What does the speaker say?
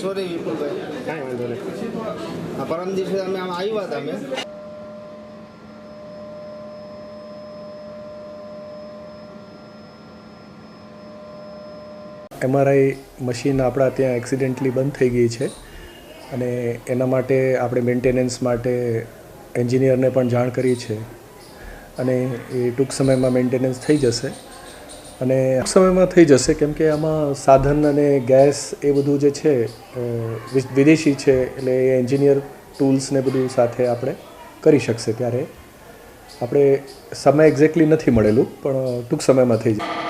Sorry વિપુલભાઈ કાંઈ વાંધો નહીં. પરમ દિવસે અમે આમ આવ્યા હતા અમે. એમઆરઆઈ મશીન આપણા ત્યાં એક્સિડેન્ટલી બંધ થઈ ગઈ છે અને એના માટે આપણે મેન્ટેનન્સ માટે એન્જિનિયરને પણ જાણ કરી છે. અને એ ટૂંક સમયમાં મેન્ટેનન્સ થઈ જશે. અને સમયમાં થઈ જશે, કેમ કે આમાં સાધન અને ગેસ એ બધું જે છે વિદેશી છે, એટલે એ એન્જિનિયર ટૂલ્સ ને બધું સાથે આપણે કરી શકશે. ત્યારે આપણે સમય એક્ઝેક્ટલી નથી મળેલું, પણ ટૂંક સમયમાં થઈ જશે.